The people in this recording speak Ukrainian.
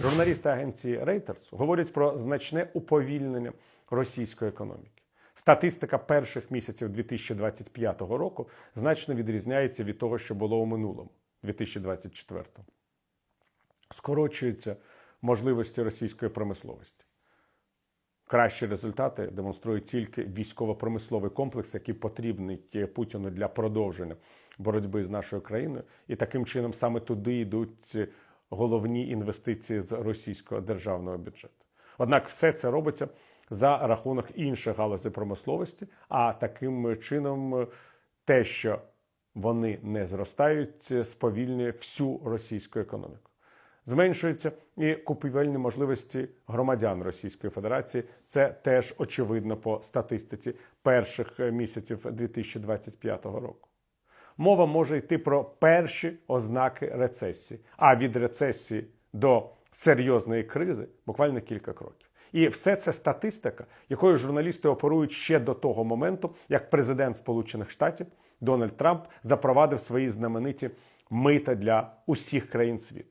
Журналісти агенції Reuters говорять про значне уповільнення російської економіки. Статистика перших місяців 2025 року значно відрізняється від того, що було у минулому 2024. Скорочуються можливості російської промисловості. Кращі результати демонструють тільки військово-промисловий комплекс, який потрібний Путіну для продовження боротьби з нашою країною, і таким чином саме туди йдуть головні інвестиції з російського державного бюджету. Однак все це робиться за рахунок інших галузей промисловості, а таким чином те, що вони не зростають, сповільнює всю російську економіку. Зменшуються і купівельні можливості громадян Російської Федерації. Це теж очевидно по статистиці перших місяців 2025 року. Мова може йти про перші ознаки рецесії, а від рецесії до серйозної кризи буквально кілька кроків. І все це статистика, якою журналісти оперують ще до того моменту, як президент Сполучених Штатів Дональд Трамп запровадив свої знамениті мита для усіх країн світу.